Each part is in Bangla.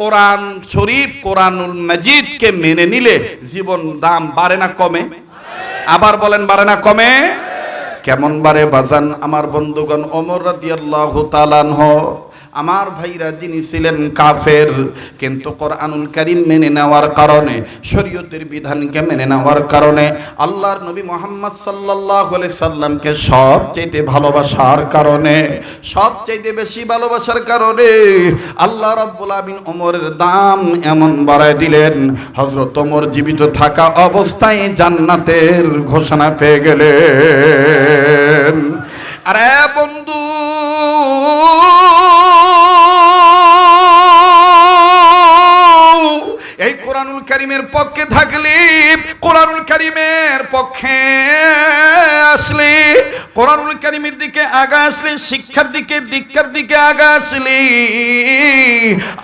কোরআন শরীফ, কোরআনুল মজিদকে মেনে নিলে জীবন দাম বাড়ে না কমে? আবার বলেন, বাড়ে না কমে? কেমন বারে বাজান, আমার বন্ধুগণ অমর রাদিয়াল্লাহু তাআলা আমার ভাইরা যিনি ছিলেন কাফের, কিন্তু কোরআনুল কারীম মেনে নেওয়ার কারণে, শরীয়তের বিধানকে মেনে নেওয়ার কারণে, আল্লাহর নবী মোহাম্মদ আলাইহি সাল্লামকে সবচেয়ে ভালোবাসার কারণে সবচেয়ে বেশি ভালোবাসার কারণে আল্লাহ রাব্বুল আমিন ওমরের দাম এমন বাড়ায় দিলেন, হযরত ওমর জীবিত থাকা অবস্থায় জান্নাতের ঘোষণা পেয়ে গেলেন। আরে বন্ধু কোরআনুল করিমের পক্ষে থাকলে কোরআনুল করিমের পক্ষে আসলে কোরআনুল কারিমের দিকে আগা আসলে শিক্ষার দিকে, দীক্ষার দিকে আগা আসলে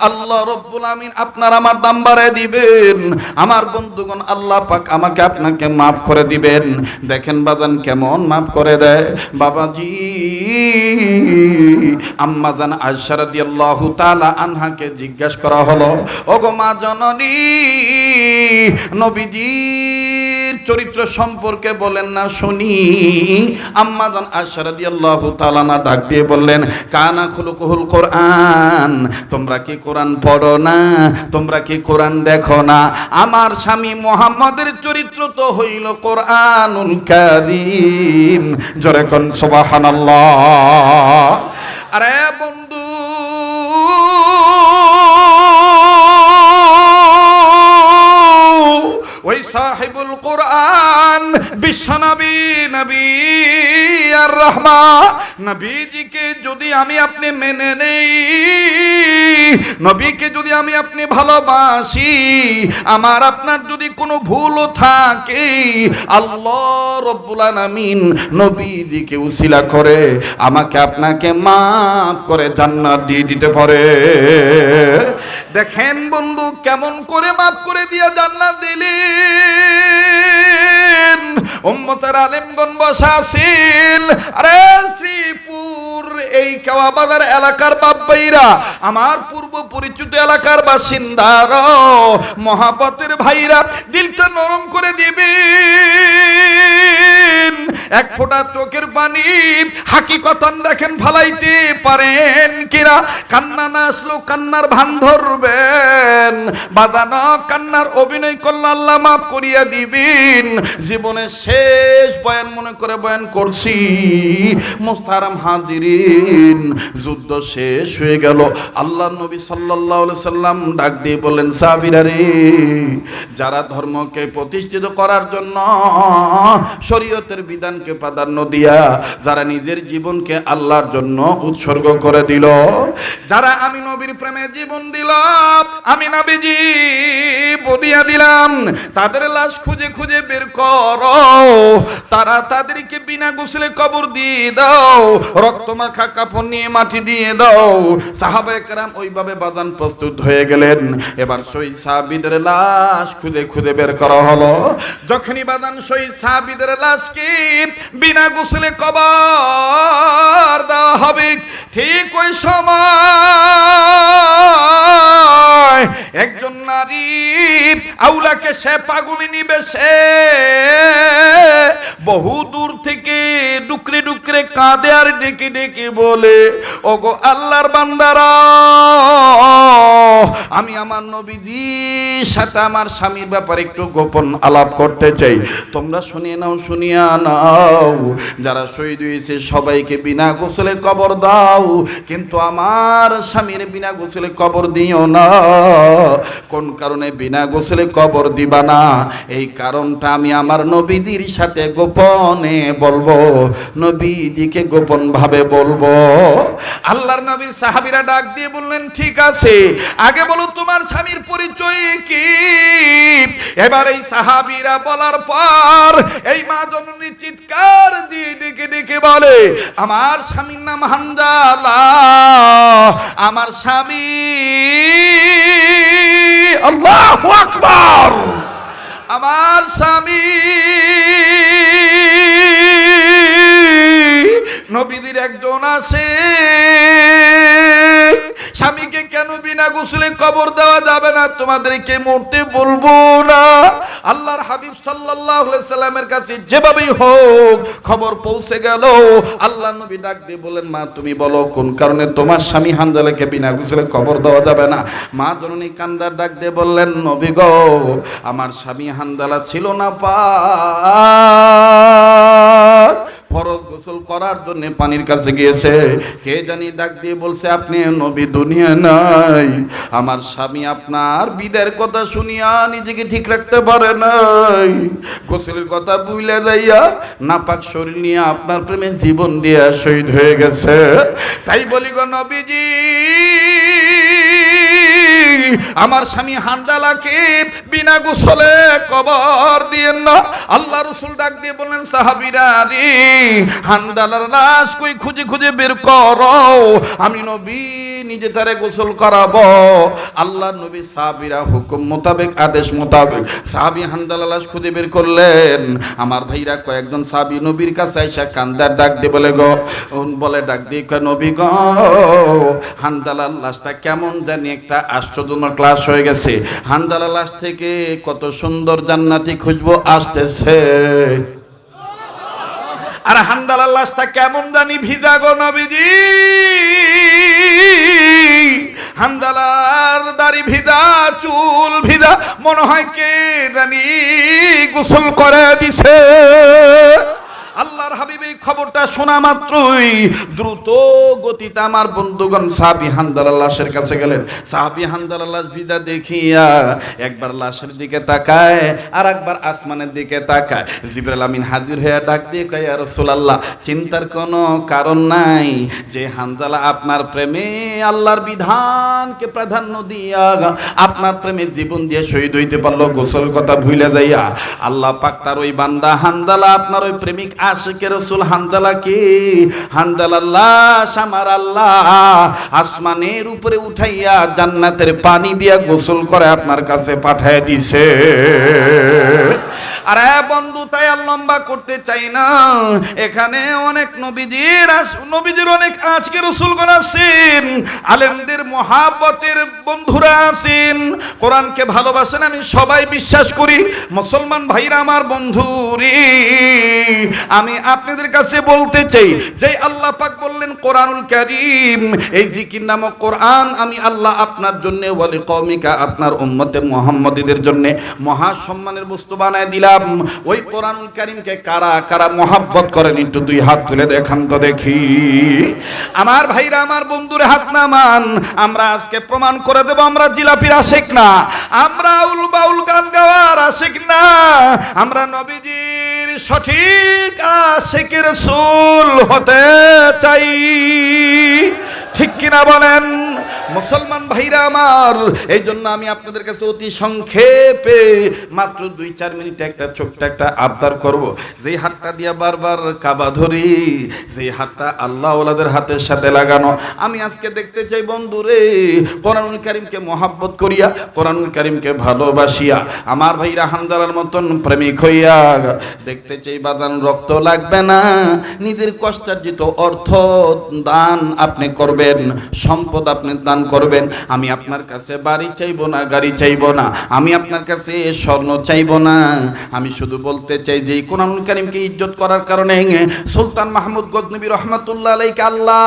আল্লাহ রব্বুল আমিন আপনার আমার দাম বাড়ায় দিবেন। আমার বন্ধুগণ আল্লাহ পাক আমাকে আপনাকে মাফ করে দিবেন। দেখেন বাজান কেমন মাফ করে দেয়। বাবাজি আম্মাজান আয়সা রাদিয়াল্লাহু তাআলা আনহাকে জিজ্ঞাসা করা হলো, ওগো মা জননী চরিত্র সম্পর্কে বলেন না, শুনি। আম্মাজান আয়সা রাদিয়াল্লাহু তাআলা না ডাক দিয়ে বললেন, কানা কোরআন। তোমরা কি কোরআন পড়ো না? তোমরা কি কোরআন দেখো না? আমার স্বামী মোহাম্মদের চরিত্র তো হইল কোরআনুল কারীম। জোরে আরে বন্ধু, ওই সাহেবুল কোরআন। বিশ্বনবী, নবী নবী আর রহমা নবীজিকে যদি আমি আপনি মেনে নেই, নবীকে যদি আমি আপনি ভালোবাসি, আমার আপনার যদি কোনো ভুলও থাকে, আল্লাহ রব্বুল আলামিন নবীজিকে উসিলা করে আমাকে আপনাকে মাফ করে জান্নাত দিয়ে দিতে পারে। দেখেন বন্ধু, কেমন করে মাফ করে দিয়ে জান্নাত দিলেন উম্মতের আলেমগণ বসা আছেন। আরে শ্রীপুর, এই কেওয়া এলাকার বাব্বাইরা আমার পূর্ব পরিচিত এলাকার বাসিন্দার মহাপতের ভাইরা, দিলটা নরম করে দিবেন। এক ফোঁটা চোখের পানি, হাকিকতন দেখেন, ফালাইতে পারেন। কিরা কান্না না আসলো, কান্নার ভান ধরবেন। বাদানা কান্নার অভিনয় করলে আল্লাহ মাফ করিয়া দিবেন। জীবনের শেষ বয়ান মনে করে বয়ান করছি মোস্তারাম হাজিরিন, যুদ্ধ শেষ হয়ে গেল। আল্লাহ নবী সাল্লাল্লাহু আলাইহি সাল্লাম ডাক দিয়ে বললেন সাহাবীরা রে, যারা ধর্মকে প্রতিষ্ঠিত করার জন্য শরীয়তের বিধানকে প্রাধান্য দিয়া, যারা নিজের জীবনকে আল্লাহর জন্য উৎসর্গ করে দিল যারা আমি নবীর প্রেমে জীবন দিল আমি নবীজি বলিয়া দিলাম, তাদের লাশ খুঁজে খুঁজে বের করো। তারা তাদেরকে বিনা গোসলে কবর দিয়ে দাও, রক্ত মাখা কাপড় নিয়ে মাটি দিয়ে দাও। সাহাবা একরাম ওইভাবে বাজান প্রস্তুত হয়ে গেলেন। এবার শহীদ সাহাবিদের লাশ খুঁজে খুঁজে বের করা হলো। যখনই বাদান শহীদ সাহাবিদের লাশকে বিনা গোসলে কবর দেওয়া হবে, ঠিক ওই সময় একজন নারী আউলাকে সে পাগুলি নিবে, সে বহু দূর থেকে ডুকরে ডুকরে কাঁদে আর ডেকে ডেকে বলে, ওগো আল্লাহর বান্দারা, আমি আমার নবীজির সাথে আমার স্বামীর ব্যাপারে একটু গোপন আলাপ করতে চাই। তোমরা শুনিয়ে নাও, শুনিয়া নাও। যারা শহীদ হয়েছে, সবাইকে বিনা গোসলে কবর দাও। কিন্তু আমার স্বামীর বিনা গোসলে কবর দিও না। কোন কারণে বিনা গোসলে কবর দিবা না? এই কারণটা আমি আমার নবীজির সাথে গোপনে বলব। নবীজিকে গোপন ভাবে বলব। আল্লাহর নবীর সাহাবীরা ডাক দিয়ে বললেন, ঠিক আছে, আগে বলো তোমার স্বামীর পরিচয় কি? এবার এই সাহাবীরা বলার পর এই মা জননী চিৎকার দিয়ে ডেকে ডেকে বলে, আমার স্বামীর নাম হানজালা। আমার স্বামী। আল্লাহ আকবর। আমার স্বামী। নবীদের একজন আছে। স্বামীকে কেন বিনা গোসলে কবর দেওয়া যাবে না? তোমাদেরকে মরতে বলব না। আল্লাহর হাবিব সাল্লাল্লাহু সাল্লামের কাছে যেভাবেই হোক খবর পৌঁছে গেল। আল্লাহ নবী ডাক দিয়ে বলেন মা, তুমি বলো, কোন কারণে তোমার স্বামী হানজালাকে বিনা গোসলে কবর দেওয়া যাবে না? মা জননী কান্দার ডাক দিয়ে বললেন, নবী গো, আমার স্বামী হানজালা ছিল না পাক। ফরজ গোসল করার জন্য পানির কাছে গিয়েছে। কে জানি ডাক দিয়ে বলছে, আপনি নবী দুনিয়া নাই। আমার স্বামী আপনার বিদের কথা শুনিয়া নিজেকে ঠিক রাখতে পারে নাই। গোসলের কথা বুইলে যাইয়া নাপাক শরীর নিয়ে আপনার প্রেমে জীবন দিয়া শহীদ হয়ে গেছে। তাই বলি গো নবীজি, আমার স্বামী হান্দালাকে বিনা গোসলে কবর দিয়েন না। আল্লাহ রসুল ডাক দিয়ে বললেন, সাহাবিরা রে হান্দালার লাশ কই খুঁজে খুঁজে বের করো। আমি নবী নিজে তারে গোসল করাবো। আল্লাহ নবী সাহাবিরা হুকুম মোতাবেক, আদেশ মোতাবেক সাহাবি হান্দালা লাশ খুঁজে বের করলেন। আমার ভাইরা কয়েকজন সাহাবি নবীর কাছে আইসা কান্দার ডাক দিয়ে বলে গো বলে ডাক দিয়ে কয়, নবী গো, হান্দালার লাশটা কেমন জানি একটা আশ্চর্যজনক ক্লাস হয়ে গেছে। হান্দালা লাশ থেকে কত সুন্দর জান্নাতি খুঁজবো আসতেছে। আর হান্দালার লাশটা কেমন জানি ভিজা গো নবীজি। হান্দালার দাড়ি ভিজা, চুল ভিজা, মনে হয় কে জানি গোসল করে দিছে। আল্লাহর হাবিব এই খবরটা শোনা মাত্রই। দ্রুত গতিতে আমার বন্ধুগণ সাহাবি হান্দার লাশের কাছে গেলেন। সাহাবি হান্দার লাশ ভিজা দেখিয়া একবার লাশের দিকে তাকায় আর একবার আসমানের দিকে তাকায়। জিবরাল আমিন হাজির হয়ে ডাক দিয়ে কয় আর রাসূলুল্লাহ, চিন্তার কোনো কারণ নাই। যে হানজালা আপনার প্রেমে আল্লাহর বিধানকে প্রাধান্য দিয়া, আপনার প্রেমে জীবন দিয়ে শহীদ হইতে পারল, গোসল কথা ভুলে যাইয়া, আল্লাহ পাক তার ওই বান্দা হানজালা আপনার ওই প্রেমিক আশিকের রসুল হানজালা কি? হানজালা লাশ আমার আল্লাহ। আসমানের উপরে উঠাইয়া জান্নাতের পানি দিয়া গোসল করে আপনার কাছে পাঠায় দিছে। আরে বন্ধু, তাই আর লম্বা করতে চাই না। এখানে অনেক নবীজির নবীজির অনেক আজকে রসুলগণ আছেন। আলেমদের মহাব্বতের বন্ধুরা আছেন। কোরআনকে ভালোবাসেন, আমি সবাই বিশ্বাস করি। মুসলমান ভাইরা, আমার বন্ধু রে আমি আপনাদের কাছে বলতে চাই, যে আল্লাহ পাক বললেন কোরআনুল কারীম, এই জিকির নামক কোরআন আমি আল্লাহ আপনার জন্য, ওয়ালি কওমিকা আপনার উম্মতে মুহাম্মাদীদের জন্য মহা সম্মানের বস্তু বানায় দিলাম। ওই কোরআনুল কারীমকে কারা কারা মহাব্বত করেন? একটু দুই হাত তুলে দেখান তো দেখি। আমার ভাইরা, আমার বন্ধুরে হাত নামান আমরা আজকে প্রমাণ করে দেব, আমরা জিলাপির আশেক না, আমরা উল বাউল গান গাওয়ার আশেক না, আমরা নবীজির সঠিক আশিকের সুল হতে চাই। ঠিক কিনা বলেন? মুসলমান ভাইরা আমার এই জন্য আমি আপনাদের কাছে অতি সংক্ষেপে মাত্র দুই, চার মিনিট একটা ছোট্ট একটা আবদার করব। যেই হাতটা দিয়া বারবার কাবা ধরি, যেই হাতটা আল্লাহ ওলাদের হাতের সাথে লাগানো। আমি আজকে দেখতে চাই, বন্ধুরে, কোরআনুল কারিমকে মহাব্বত করিয়া, কোরআনুল কারিমকে ভালোবাসিয়া। আমার ভাইরা হামদালার মতন প্রেমিক হইয়া, দেখতে চাই বাদান রক্ত লাগবে না। নিজের কষ্টার্জিত অর্থ দান আপনি করবেন, সম্পদ আপনি দান করবেন। আমি আপনার কাছে বাড়ি চাইব না, গাড়ি চাইব না। আমি আপনার কাছে স্বর্ণ চাইব না। আমি শুধু বলতে চাই যে কোরআনুল কারিমকে ইজ্জত করার কারণে সুলতান মাহমুদ গজনবী রহমাতুল্লাহ আলাইকে আল্লাহ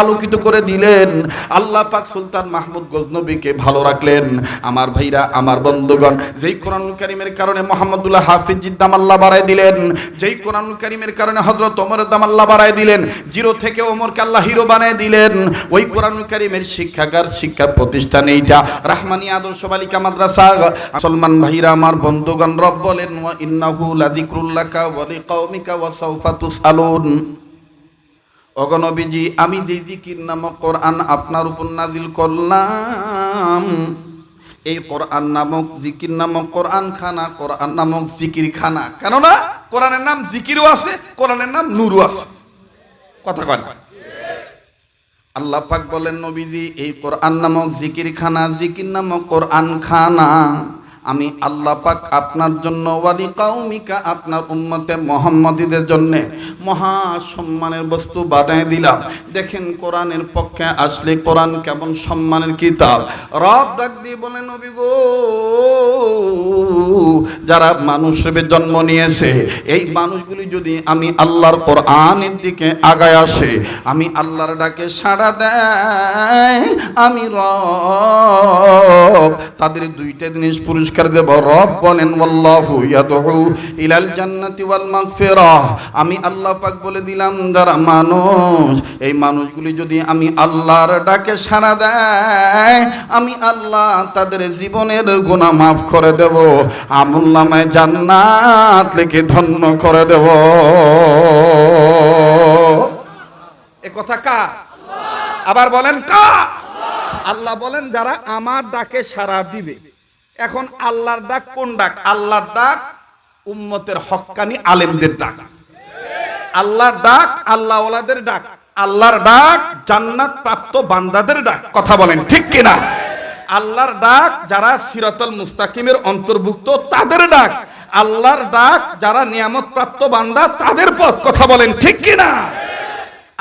আলোকিত করে দিলেন। আল্লাহ পাক সুলতান মাহমুদ গজনবীকে ভালো রাখলেন। আমার ভাইরা, আমার বন্ধুগণ, যেই কোরআনুল কারিমের কারণে মোহাম্মদুল্লাহ হাফিজির দাম আল্লাহ বাড়ায় দিলেন, যেই কোরআনুল কারিমের কারণে হজরত ওমরের দাম আল্লাহ বাড়ায় দিলেন, জিরো থেকে ওমরকে আল্লাহ হিরো বানায় দিলেন, ওই কোরআনুল কারিমের শিক্ষাগার, শিক্ষা প্রতিষ্ঠান এইটা। রাহমানি আদর্শ বালিকা মাদ্রাসা। ভাইরা, আমার বন্ধুগণ, রব বলেন ইন্নাহু লাযিকরুল্লাকা ওয়া লিকাওমিকা ওয়া আমি যে জিকির নামক কোরআন আপনার উপর নাজিল করলাম। এই কোরআন নামক জিকির নামক কোরআন খানা কোরআন নামক জিকির খানা কেননা কোরআনের নাম জিকিরও আছে, কোরআনের নাম নুরও আছে। কথা কয় আল্লাহ পাক বলেন নবীজি এই কোরআন নামক জিকির খানা জিকির নামক কোরআন খানা আমি আল্লাহ পাক আপনার জন্য ওয়ালি কাউমিকা আপনার উম্মতে মোহাম্মদীদের জন্য মহা সম্মানের বস্তু বানায় দিলাম। দেখেন কোরআনের পক্ষে আসলে কোরআন কেমন সম্মানের কিতাব। রব ডাক দিয়ে বলে, নবী গো, যারা মানুষ হিসেবে জন্ম নিয়েছে, এই মানুষগুলি যদি আমি আল্লাহর কোরআনের দিকে আগায় আসে, আমি আল্লাহর ডাকে সাড়া দেয়, আমি রব তাদের দুইটা জিনিস পুরস্কার দেব রব বলেন ইলাল আমি আল্লাহ পাক বলে দিলাম, যারা মানুষ, এই মানুষগুলি যদি আমি আল্লাহর ডাকে সাড়া দেয়, আমি আল্লাহ তাদের জীবনের গুনাহ মাফ করে দেব, আমুল নামায় জান্নাত লিখে ধন্য করে দেব। এ কথা কা? আবার বলেন কা? আল্লাহ বলেন, যারা আমার ডাকে সাড়া দিবে এখন আল্লাহর ডাক কোন ডাক? আল্লাহর ডাক উম্মতের হক্কানি আলেমদের ডাক। আল্লাহর ডাক আল্লাহলাদের ডাক। আল্লাহর ডাক জান্নাত প্রাপ্ত বান্দাদের ডাক। কথা বলেন, ঠিক কিনা আল্লাহর ডাক যারা সিরাতুল মুস্তাকিমের অন্তর্ভুক্ত, তাদের ডাক। আল্লাহর ডাক যারা নিয়ামত প্রাপ্ত বান্দা, তাদের পথ। কথা বলেন, ঠিক কিনা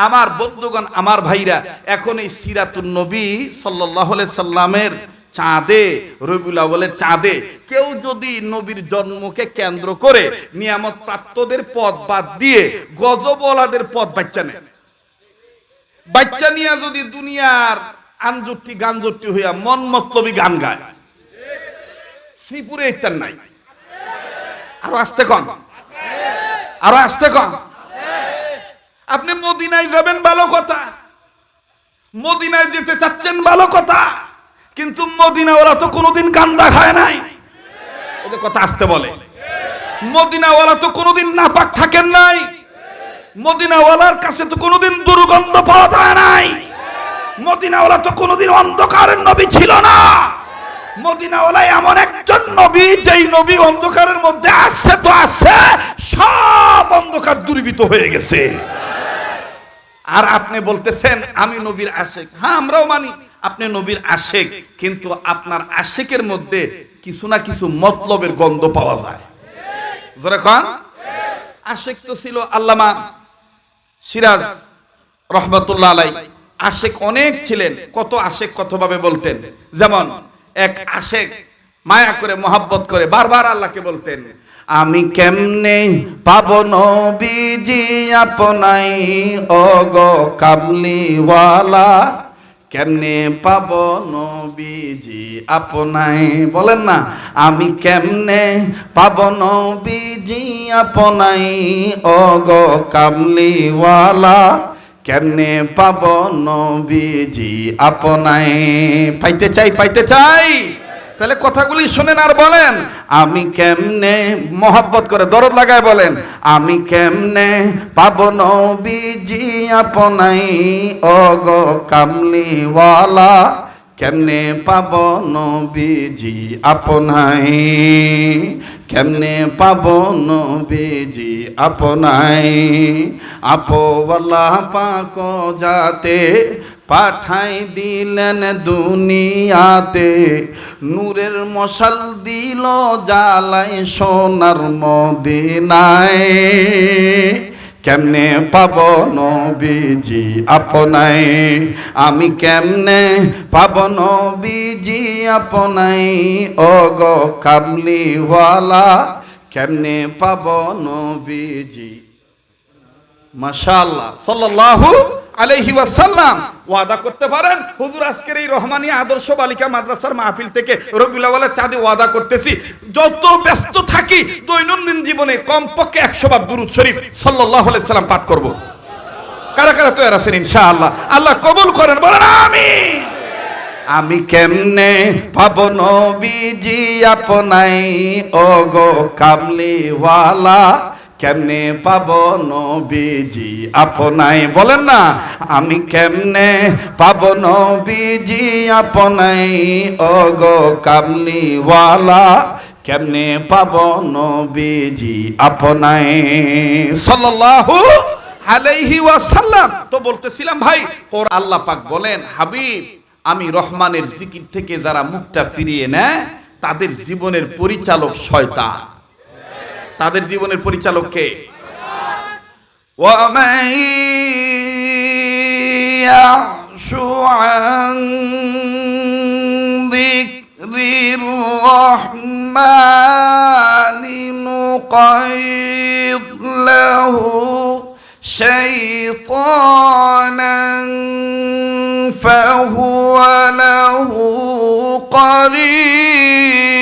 আমার বন্ধুগণ, আমার ভাইরা, এখন এই সিরাতুন নবী সাল্লাহ সাল্লামের চাঁদে, রবিউল আউয়ালের চাঁদে। কেউ যদি নবীর জন্মকে কেন্দ্র করে নিয়ামত প্রাপ্তদের পথ বাদ দিয়ে গজবওয়ালাদের পথ বাচ্চা নেয়। বাচ্চা নিয়ে যদি দুনিয়ার আনজুটি গানজুটি হইয়া মন মতলবী গান গায়। শ্রীপুরে ইত্যার নাই। আরও আসতে কম আরও আসতে কম আপনি মদিনায় যাবেন ভালো কথা। মদিনায় যেতে চাচ্ছেন ভালো কথা। কিন্তু মদিনা ওরা তো কোনোদিন গাঞ্জা খায় নাই। ওদের কথা আসতে বলে। মদিনাওয়ালা তো কোনোদিন নাপাক থাকেন নাই। মদিনাওয়ালার কাছে তো কোনোদিন দুর্গন্ধ পাওয়া যায় নাই। মদিনাওয়ালা তো কোনোদিন অন্ধকারের নবী ছিল না। মদিনাওয়ালা এমন একজন নবী, যেই নবী অন্ধকারের মধ্যে আসছে তো আসছে সব অন্ধকার দূরীভূত হয়ে গেছে। আর আপনি বলতেছেন, আমি নবীর আশেক। হ্যাঁ আমরাও মানি। আপনি নবীর আশেক, কিন্তু আপনার আশেকের মধ্যে কিছু না কিছু মতলবের গন্ধ পাওয়া যায়। আশেক তো ছিল আল্লামা সিরাজ রহমতুল্লাহ আলাই আশেক অনেক ছিলেন, কত আশেক কতভাবে বলতেন। যেমন, এক আশেক মায়া করে, মোহাব্বত করে, বারবার আল্লাহকে বলতেন, আমি কেমনে পাব নবীজি আপনাই অগ কামলিওয়ালা কেমনে পাব নবীজি আপনাই? বলেন না, আমি কেমনে পাব নবীজি আপনাই? অগ কামলিওয়ালা কেমনে পাব নবীজি আপনায় পাইতে চাই পাইতে চাই। তাহলে কথাগুলি শোনেন আর বলেন। আমি কেমনে মহব্বত করে দরদ লাগায় বলেন, আমি কেমনে পাব নবীজি আপনাই অগ কামলিওয়ালা, কেমনে পাব নবীজি আপনাই, কেমনে পাব নবীজি আপনাই আপোয়ালা পাক যাতে পাঠাই দিলেন দুনিয়াতে। নূরের মশাল দিল জ্বালাই সোনার মদিনায়। কেমনে পাব নবীজি আপনাই? আমি কেমনে পাব নবীজি আপনাই? অগ কামলিওয়ালা কেমনে পাব নবীজি? মাশাআল্লাহ, সাল্লাল্লাহু আলাইহি ওয়াসাল্লাম। ওয়াদা করতে পারেন, হুজুর, আজকের এই রহমানি আদর্শ বালিকা মাদ্রাসার মাহফিল থেকে রবিউল চাঁদে ওয়াদা করতেছি। যত ব্যস্ত থাকি, দৈনন্দিন জীবনে কমপক্ষে একশো বার দুরুদ শরীফ সাল্লাল্লাহু আলাইহি সাল্লাম পাঠ করব। কারা কারা তৈরি আছেন, ইনশাআল্লাহ? আল্লাহ কবুল করেন, বলেন, আমিন। আমি কেমনে পাব নবীজি আপনাই? ওগো কামলিওয়ালা কেমনে পাব নবীজি আপনাই? বলেন না, আমি কেমনে পাব নবীজি আপনাই? ওগো কামলিওয়ালা, কেমনে পাব নবীজি আপনাই? সাল্লাল্লাহু আলাইহি ওয়াসাল্লাম। তো বলতেছিলাম, ভাই, কোর আল্লাহ পাক বলেন, হাবিব, আমি রহমানের জিকির থেকে যারা মুখটা ফিরিয়ে নেয়, তাদের জীবনের পরিচালক শয়তান। তাদের জীবনের পরিচালক কে ومن يعش عن ذكر الرحمن نقيض له شيطانا فهو له قرين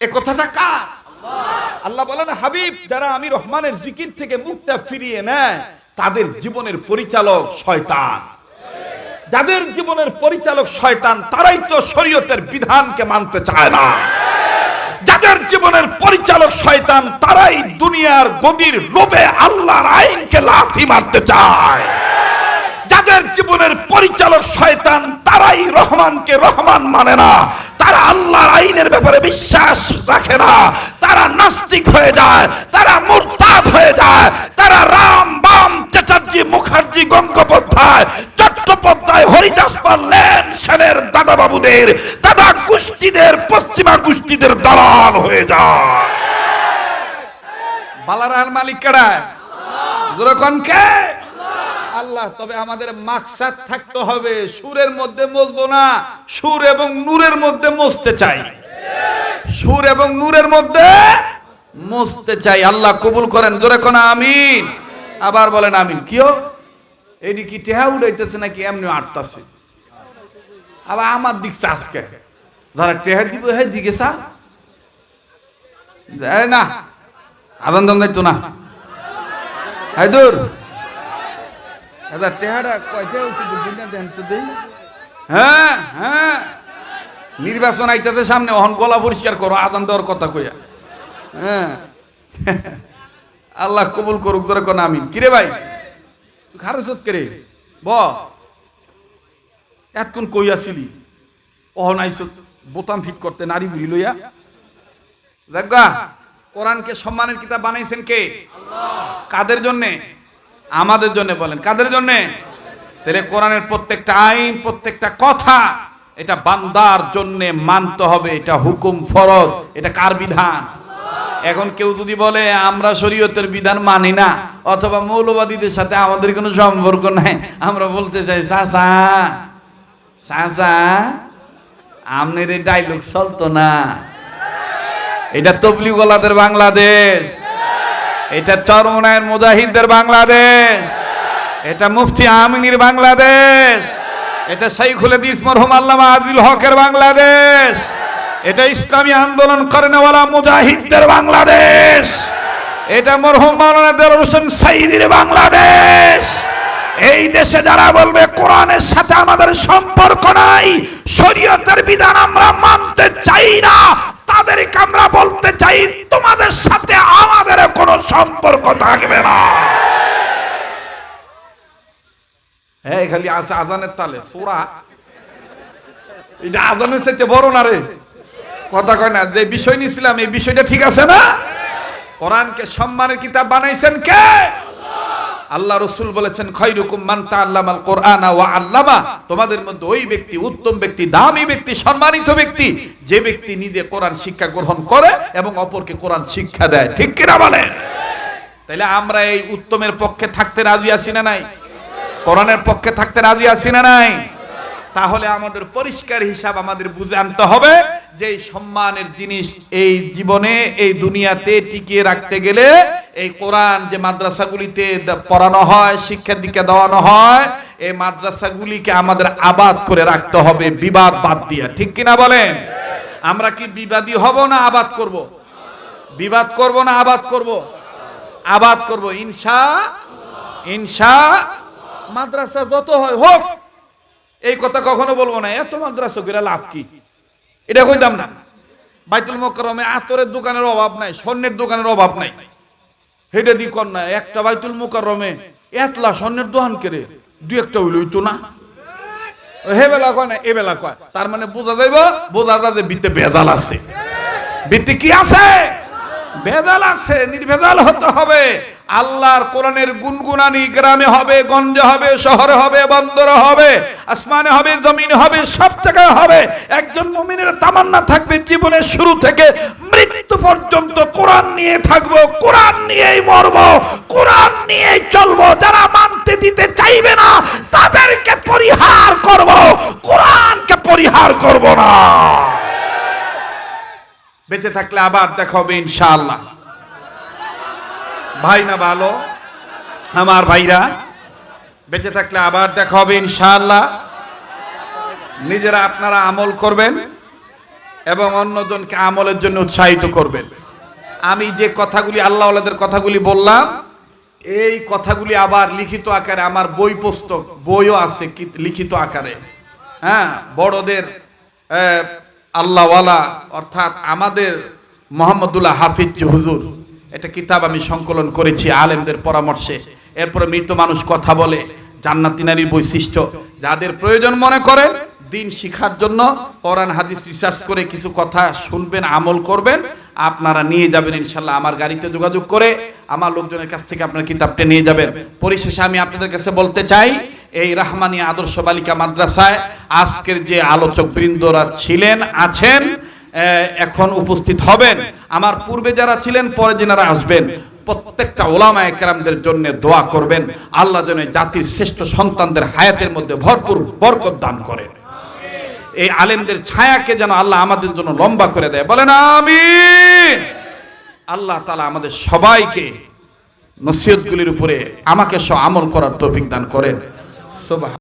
এ কথাটা কার? আল্লাহ বলেন, হাবিব, যারা আমি রহমানের জিকির থেকে মুখটা ফিরিয়ে নেয়, তাদের জীবনের পরিচালক শয়তান। যাদের জীবনের পরিচালক শয়তান, তারাই তো শরীয়তের বিধানকে মানতে চায় না। যাদের জীবনের পরিচালক শয়তান, তারাই দুনিয়ার গদির লোভে আল্লাহর আইনকে লাথি মারতে চায়। যাদের জীবনের পরিচালক শয়তান, তারাই রহমানকে রহমান মানে না। তারা আল্লাহর আইনের ব্যাপারে বিশ্বাস রাখে না। তারা নাস্তিক হয়ে যায়, তারা মুরতাদ হয়ে যায়, তারা রাম, বাম, চ্যাটার্জি, মুখার্জি, গঙ্গোপাধ্যায়, চট্টোপাধ্যায়, হরিদাস পাল্লেন সেনের দাদা বাবুদের দাদা গোষ্ঠীদের পশ্চিমা গোষ্ঠীদের দালাল হয়ে যায়। বালারার মালিক কেডায় যেরকম কে? আল্লাহ, তবে আমাদের মাকসাদ থাকতে হবে। সুরের মধ্যে মজবো না, সুর এবং নূরের মধ্যে মজতে চাই। সুর এবং নূরের মধ্যে মজতে চাই। আল্লাহ কবুল করেন, জোরে কোন আমিন। আবার বলেন আমিন। কিও এটি কি টেহা উড়াইতেছে নাকি? এমনি আটতাছে। আবার আমার দিকছে আজকে। যারা টেহা দিব, হে দিকে সা না আদান দান না। হায়দুর। দাদা টেহারা কয়টা দেন হ্যাঁ হ্যাঁ। নির্বাচন আইতেছে সামনে অহন গলা পরিষ্কার করো আদান দেওয়ার কথা কইয়া। হ্যাঁ। আল্লাহ কবুল করুক ধরে কোন আমিন। কিরে ভাই? তুই খারসত করে? ব। এতক্ষণ কই আসিলি? অহন আইস বোতাম ফিট করতে নারী বুড়ি লইয়া। দেখবা কোরআনকে সম্মানের কিতাব বানাইছেন কে? কাদের জন্যে? আমাদের জন্য বলেন, কাদের জন্য? তাহলে কোরআনের প্রত্যেকটা আইন, প্রত্যেকটা কথা, এটা বান্দার জন্য মানতে হবে, এটা হুকুম ফরজ, এটা কার বিধান? এখন কেউ যদি বলে, আমরা শরীয়তের বিধান মানি না, অথবা মৌলবাদীদের সাথে আমাদের কোনো সম্পর্ক নাই, আমরা বলতে চাই, চাচা চাচা, আমনের এই ডাইলগ চলতো না। এটা তবলি গোলাদের বাংলাদেশ। এটা চরমনায়ের মুজাহিদদের বাংলাদেশ। এটা মুফতি আমিনীর বাংলাদেশ। এটা শাইখুল হাদিস মরহুম আল্লামা আজিল হকের বাংলাদেশ। এটা ইসলামী আন্দোলন করেনেওয়ালা মুজাহিদদের বাংলাদেশ। এটা মরহুম মাওলানা দেলোয়ার হোসেন সাইদির বাংলাদেশ। এই দেশে যারা বলবে, কোরআনের সাথে আমাদের সম্পর্ক নাই, শরীয়তের বিধান আমরা মানতে চাই না, তাদেরকে আমরা বলতে চাই, তোমাদের সাথে সম্পর্ক থাকবে না। হ্যাঁ খালি আছে আজানের তালে, সোরা। এটা আজানের চাইতে বড় না রে। কথা কয় না, যে বিষয় নিছিলাম এই বিষয়টা ঠিক আছে না? কোরআনকে সম্মানের কিতাব বানাইছেন কে? আল্লাহ রসুল বলেছেন, খৈরুকুম মান্তা আল্লামাল কোরআন ওয়া আল্লামা। তোমাদের মধ্যে ওই ব্যক্তি উত্তম ব্যক্তি, দামি ব্যক্তি, সম্মানিত ব্যক্তি, যে ব্যক্তি নিজে কোরআন শিক্ষা গ্রহণ করে এবং অপরকে কোরআন শিক্ষা দেয়। ঠিক কিনা বলেন? তাইলে আমরা এই উত্তমের পক্ষে থাকতে রাজি আছি না নাই? কোরআনের পক্ষে থাকতে রাজি আছি না নাই? তাহলে আমাদের পরিষ্কার হিসাব আমাদের বুঝে আনতে হবে যে সম্মানের জিনিস এই জীবনে, এই দুনিয়াতে টিকিয়ে রাখতে গেলে এই কোরআন যে মাদ্রাসাগুলিতে পড়ানো হয়, শিক্ষার দীক্ষা দেওয়ানো হয়, এই মাদ্রাসাগুলিকে আমাদের আবাদ করে রাখতে হবে, বিবাদ বাদ দিয়া। ঠিক কিনা বলেন? আমরা কি বিবাদী হব না আবাদ করব? বিবাদ করব না আবাদ করব? আবাদ করব, ইনশা ইনশা, মাদ্রাসা যত হয় হোক, এই কথা কখনো বলব না, এত মাদ্রাসা করে লাভ কি? এটা কইতাম না। বাইতুল মোকরমে আতরের দোকানের অভাব নাই, স্বর্ণের দোকানের অভাব নাই। হেডে দি কর না একটা বাইতুল মোকরমে এতলা স্বর্ণের দোকান কেড়ে দু একটা হইল হইতো না। হে বেলা কয় না, এ বেলা কয়। তার মানে বোঝা যাইব, বোঝা যায় যে বিতে বেজাল আছে। বিতে কি আছে? ভেজাল আছে, নির্ভেজাল হতে হবে। আল্লাহর কোরআনের গুনগুনানি গ্রামে হবে, গঞ্জে হবে, শহরে হবে, বন্দরে হবে, আসমানে হবে, জমিনে হবে, সব জায়গায় হবে। একজন মুমিনের তামান্না থাকবে জীবনের শুরু থেকে মৃত্যু পর্যন্ত। কোরআন নিয়ে থাকব, কোরআন নিয়েই মরবো, কোরআন নিয়েই চলবো। যারা মানতে দিতে চাইবে না, তাদেরকে পরিহার করব। কোরআনকে পরিহার করব না। বেঁচে থাকলে আবার দেখা হবে ইনশাআল্লাহ। ভাই না ভালো? আমার ভাইরা, বেঁচে থাকলে আবার দেখা হবে ইনশাআল্লাহ। নিজেরা আপনারা আমল করবেন এবং অন্যজনকে আমলের জন্য উৎসাহিত করবেন। আমি যে কথাগুলি আল্লাহ কথাগুলি বললাম, এই কথাগুলি আবার লিখিত আকারে আমার বই পুস্তক, বইও আছে লিখিত আকারে। হ্যাঁ বড়দের আল্লাহওয়ালা, অর্থাৎ আমাদের মোহাম্মদুল্লাহ হাফিজ হুজুর একটা কিতাব আমি সংকলন করেছি আলেমদের পরামর্শে। এরপরে মৃত মানুষ কথা বলে, জান্নাতি নারীর বৈশিষ্ট্য। যাদের প্রয়োজন মনে করেন দিন শিখার জন্য কোরআন, হাদিস রিসার্চ করে কিছু কথা শুনবেন, আমল করবেন, আপনারা নিয়ে যাবেন ইনশাল্লাহ আমার গাড়িতে যোগাযোগ করে, আমার লোকজনের কাছ থেকে আপনার কিতাবটা নিয়ে যাবেন। পরিশেষে আমি আপনাদের কাছে বলতে চাই এই রাহমানি আদর্শ বালিকা মাদ্রাসায় আজকের যে আলোচক বৃন্দরা ছিলেন, আছেন এখন উপস্থিত হবেন। আমার পূর্বে যারা ছিলেন, পরে যেনারা আসবেন, প্রত্যেকটা ওলামা একরামদের জন্য দোয়া করবেন। আল্লাহ যেন জাতির শ্রেষ্ঠ সন্তানদের হায়াতের মধ্যে ভরপুর বরকত দান করেন। এই আলেমদের ছায়াকে যেন আল্লাহ আমাদের জন্য লম্বা করে দেয়। বলেন আমি আল্লাহ তালা আমাদের সবাইকে নসিহতগুলির উপরে আমাকে সব আমল করার তৌফিক দান করেন। subhanahu